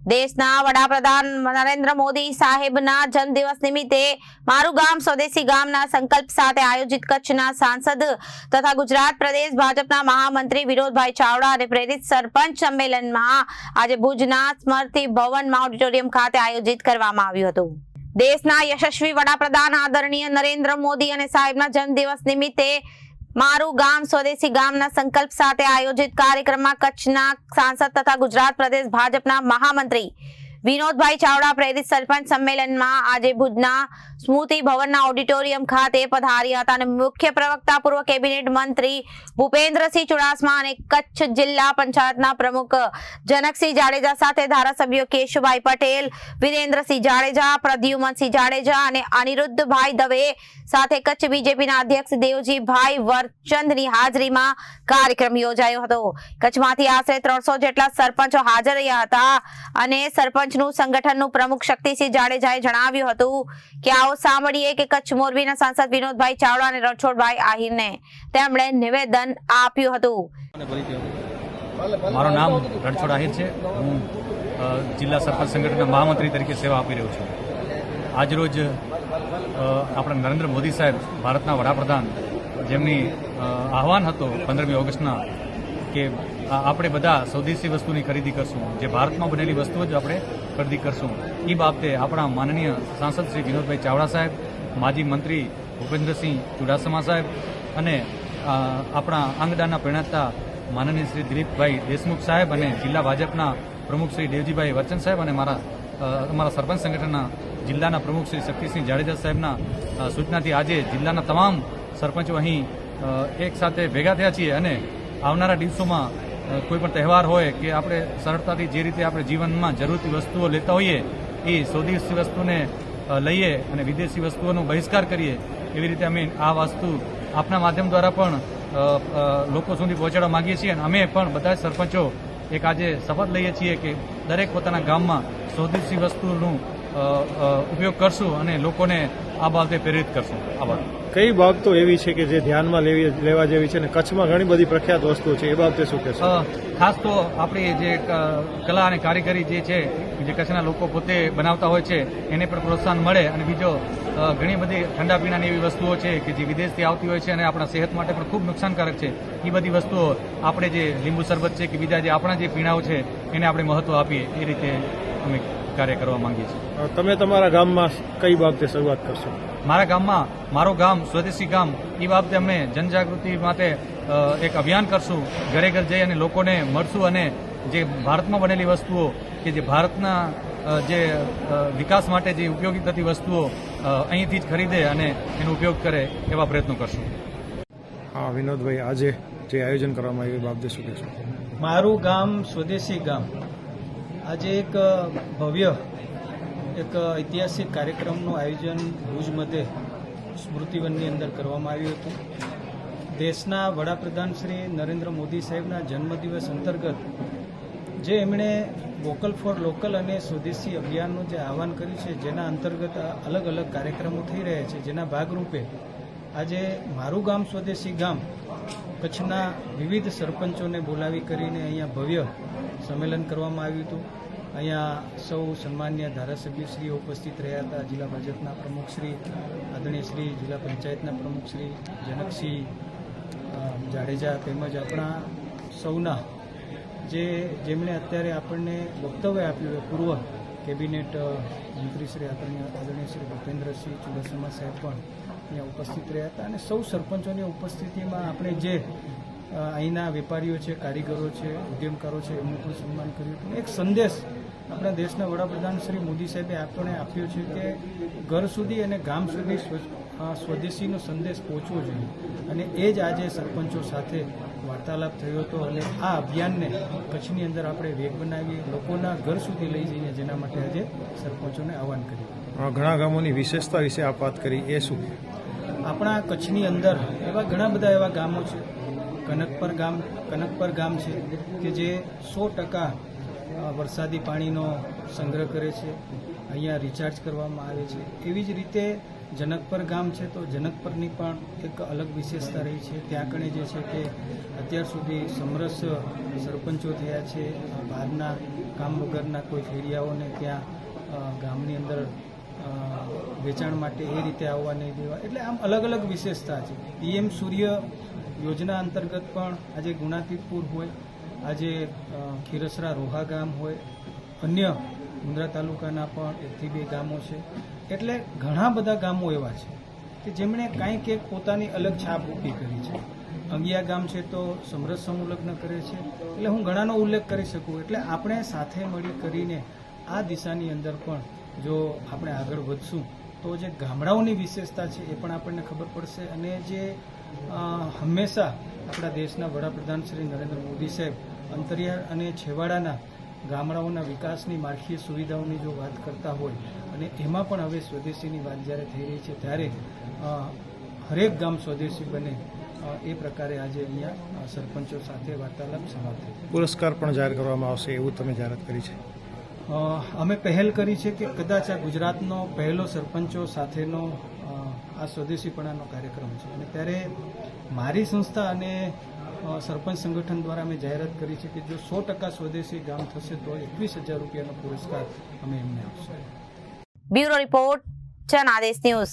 દેશના વડાપ્રધાન નરેન્દ્ર મોદી સાહેબના જન્મદિવસ નિમિત્તે મારું ગામ સ્વદેશી ગામના સંકલ્પ સાથે આયોજિત કચ્છના સાંસદ તથા ગુજરાત પ્રદેશ ભાજપના મહામંત્રી વિનોદભાઈ ચાવડા અને પ્રેરિત સરપંચ સંમેલનમાં આજે ભુજના સ્મૃતિ ભવનમાં ઓડિટોરિયમ ખાતે આયોજિત કરવામાં આવ્યું હતું. દેશના યશસ્વી વડાપ્રધાન આદરણીય નરેન્દ્ર મોદી અને સાહેબના જન્મદિવસ નિમિત્તે મારું ગામ સ્વદેશી ગામના સંકલ્પ સાથે આયોજિત કાર્યક્રમમાં કચ્છના સાંસદ તથા ગુજરાત પ્રદેશ ભાજપના મહામંત્રી વિનોદભાઈ ચાવડા પ્રેરિત સરપંચ સંમેલનમાં આજે ભુજના સ્મૃતિ ભવનના ઓડિટોરિયમ ખાતે પધાર્યા હતા અને મુખ્ય પ્રવક્તા પૂર્વ કેબિનેટ મંત્રી ભૂપેન્દ્રસિંહ ચુડાસમા અને કચ્છ જિલ્લા પંચાયતના પ્રમુખ જનકસિંહ જાડેજા સાથે ધારાસભ્યો કેશુભાઈ પટેલ, વિરેન્દ્રસિંહ જાડેજા, પ્રદ્યુમનસિંહ જાડેજા અને અનિરુદ્ધભાઈ દવે સાથે કચ્છ બીજેપીના અધ્યક્ષ દેવજીભાઈ વરચંદની હાજરીમાં કાર્યક્રમ યોજાયો હતો. કચ્છમાંથી આશરે ત્રણસો જેટલા સરપંચો હાજર રહ્યા હતા અને સરપંચનું સંગઠનનું પ્રમુખ શક્તિસિંહ જાડેજાએ જણાવ્યું હતું કે આવો સાંભળીએ કે કચ્છ મોરબીના સાંસદ વિનોદભાઈ ચાવડા અને રણછોડભાઈ આહિરને તેમણે નિવેદન આપ્યું હતું. મારું નામ રણછોડ આહિર છે. હું જિલ્લા સરપંચ સંગઠનના મહામંત્રી તરીકે સેવા આપી રહ્યો છું. આજરોજ આપણા નરેન્દ્ર મોદી સાહેબ, ભારતના વડાપ્રધાન, જેમની આહવાન હતો પંદરમી ઓગસ્ટના કે આપણે બધા સ્વદેશી વસ્તુની ખરીદી કરશું. જે ભારતમાં બનેલી વસ્તુઓ જ આપણે ખરીદી કરશું. એ બાબતે આપણા માનનીય સાંસદ શ્રી વિનોદભાઈ ચાવડા સાહેબ, માજી મંત્રી ભૂપેન્દ્રસિંહ ચુડાસમા સાહેબ અને આપણા અંગદાના પ્રણેતા માનનીય શ્રી દિલીપભાઈ દેશમુખ સાહેબ અને જિલ્લા ભાજપના પ્રમુખ શ્રી દેવજીભાઈ વચન સાહેબ અને મારા અમારા સરપંચ સંગઠનના જિલ્લાના પ્રમુખ શ્રી શક્તિસિંહ જાડેજા સાહેબના સૂચનાથી આજે જિલ્લાના તમામ સરપંચો અહીં એક સાથે ભેગા થયા છીએ અને આવનારા દિવસોમાં કોઈ પણ તહેવાર હોય કે આપણે સરળતાથી જે રીતે આપણે જીવનમાં જરૂરી વસ્તુઓ લેતા હોઈએ, એ સ્વદેશી વસ્તુને લઈએ અને વિદેશી વસ્તુઓનો બહિષ્કાર કરીએ, એવી રીતે અમે આ વસ્તુ આપના માધ્યમ દ્વારા પણ લોકો સુધી પહોંચાડવા માગીએ છીએ અને અમે પણ બધા જ સરપંચો એક આજે શપથ લઈએ છીએ કે દરેક પોતાના ગામમાં સ્વદેશી વસ્તુનું ઉપયોગ કરશું અને લોકોને આ બાબતે પ્રેરિત કરશું. આભાર. કઈ બાબતો એવી છે કે જે ધ્યાનમાં લેવી લેવા જેવી છે અને કચ્છમાં ઘણી બધી પ્રખ્યાત વસ્તુઓ છે એ બાબતે શું કહેશો? ખાસ તો આપણી જે કલા અને કારીગરી જે છે જે કચ્છના લોકો પોતે બનાવતા હોય છે એને પણ પ્રોત્સાહન મળે અને બીજો ઘણી બધી ઠંડા પીણાની એવી વસ્તુઓ છે કે જે વિદેશથી આવતી હોય છે અને આપણા સેહત માટે પણ ખૂબ નુકસાનકારક છે. એ બધી વસ્તુઓ આપણે જે લીંબુ શરબત છે કે બીજા જે આપણા જે પીણાઓ છે એને આપણે મહત્વ આપીએ એ રીતે અમે કાર્ય કરવા માંગીએ છીએ. તમે તમારા ગામમાં કઈ બાબતે શરૂઆત કરશો? મારા ગામમાં મારું ગામ સ્વદેશી ગામ એ બાબતે અમે જનજાગૃતિ માટે એક અભિયાન કરશું. ઘરે ઘર જઈ અને લોકોને મળશું અને જે ભારતમાં બનેલી વસ્તુઓ કે જે ભારતના જે વિકાસ માટે જે ઉપયોગી થતી વસ્તુઓ અહીંથી જ ખરીદે અને એનો ઉપયોગ કરે એવા પ્રયત્નો કરશું. હા વિનોદભાઈ આજે જે આયોજન કરવામાં આવ્યું એ બાબતે શું કહેશો? મારું ગામ સ્વદેશી ગામ. આજે એક ભવ્ય, એક ઐતિહાસિક કાર્યક્રમનું આયોજન ભુજ મધ્યે સ્મૃતિવનની અંદર કરવામાં આવ્યું હતું. દેશના વડાપ્રધાન શ્રી નરેન્દ્ર મોદી સાહેબના જન્મદિવસ અંતર્ગત જે એમણે વોકલ ફોર લોકલ અને સ્વદેશી અભિયાનનું જે આહવાન કર્યું છે, જેના અંતર્ગત અલગ અલગ કાર્યક્રમો થઈ રહ્યા છે, જેના ભાગરૂપે આજે મારું ગામ સ્વદેશી ગામ કચ્છના વિવિધ સરપંચોને બોલાવી કરીને અહીંયા ભવ્ય સંમેલન કરવામાં આવ્યું હતું. અહીંયા સૌ સન્માન્ય ધારાસભ્યશ્રીઓ ઉપસ્થિત રહ્યા હતા. જિલ્લા ભાજપના પ્રમુખશ્રી આદરણીય શ્રી, જિલ્લા પંચાયતના પ્રમુખશ્રી જનકસિંહ જાડેજા તેમજ આપણા સૌના જે, જેમણે અત્યારે આપણને વક્તવ્ય આપ્યું એ પૂર્વ કેબિનેટ મંત્રી શ્રી આદરણીય આદરણીય ભૂપેન્દ્રસિંહ ચુડાસમા સાહેબ પણ અહીંયા ઉપસ્થિત રહ્યા હતા. અને સૌ સરપંચોની ઉપસ્થિતિમાં આપણે જે અહીંના વેપારીઓ છે કારીગરો છે ઉદ્યમકારો છે એમનું પણ સન્માન કર્યું એક સંદેશ આપણા દેશના વડાપ્રધાન શ્રી મોદી સાહેબે આપણે આપ્યો છે કે ઘર સુધી અને ગામ સુધી સ્વદેશીનો સંદેશ પહોંચવો જોઈએ. અને એ જ આજે સરપંચો સાથે વાર્તાલાપ થયો હતો અને આ અભિયાનને કચ્છની અંદર આપણે વેગ બનાવીએ લોકોના ઘર સુધી લઈ જઈએ જેના માટે આજે સરપંચોને આહવાન કર્યું. ઘણા ગામોની વિશેષતા વિશે આપ વાત કરી એ શું? આપણા કચ્છની અંદર એવા ઘણા બધા એવા ગામો છે કનકપર ગામ કનકપર ગામ છે, કે જે સો ટકા વરસાદી પાણીનો સંગ્રહ કરે છે, અહીંયા રિચાર્જ કરવામાં આવે છે. એવી જ રીતે જનકપર ગામ છે, તો જનકપરની પણ એક અલગ વિશેષતા રહી છે. ત્યાં કણે જે છે કે અત્યાર સુધી સમરસ સરપંચો થયા છે બહારના કામ વગરના કોઈ ફેરિયાઓને ત્યાં ગામની અંદર વેચાણ માટે એ રીતે આવવા નહીં દેવા. એટલે આમ અલગ અલગ વિશેષતા છે. પીએમ સૂર્ય યોજના અંતર્ગત પણ આજે ગુણાતીતપુર હોય, આજે ખીરસરા રોહા ગામ હોય, અન્ય મુંદ્રા તાલુકાના પણ એકથી બે ગામો છે. એટલે ઘણા બધા ગામો એવા છે કે જેમણે કાંઈક એક પોતાની અલગ છાપ ઊભી કરી છે. અંગિયા ગામ છે તો સમરસ સંલગ્ન કરે છે. એટલે હું ઘણાનો ઉલ્લેખ કરી શકું. એટલે આપણે સાથે મળી કરીને આ દિશાની અંદર પણ જો આપણે આગળ વધશું, તો જે ગામડાઓની વિશેષતા છે એ પણ આપણને ખબર પડશે. અને જે હંમેશા આપણા દેશના વડાપ્રધાન શ્રી નરેન્દ્ર મોદી સાહેબ અંતરિયાળ અને છેવાડાના ગામડાઓના વિકાસની માળખીય સુવિધાઓની જો વાત કરતા હોય અને એમાં પણ હવે સ્વદેશીની વાત જ્યારે થઈ રહી છે ત્યારે હરેક ગામ સ્વદેશી બને એ પ્રકારે આજે અહીંયા સરપંચો સાથે વાર્તાલાપ સમાપ્ત થઈ પુરસ્કાર પણ જાહેર કરવામાં આવશે એવું તમે જાહેરાત કરી છે? અમે પહેલ કરી છે કે કદાચ આ ગુજરાતનો પહેલો સરપંચો સાથેનો આ સ્વદેશીપણાનો કાર્યક્રમ છે. અને ત્યારે મારી સંસ્થા અને સરપંચ સંગઠન દ્વારા અમે જાહેરાત કરી છે કે જો સો ટકા સ્વદેશી ગામ થશે તો એકવીસ હજાર રૂપિયાનો પુરસ્કાર અમે એમને આપશું. Bureau report Janadesh news.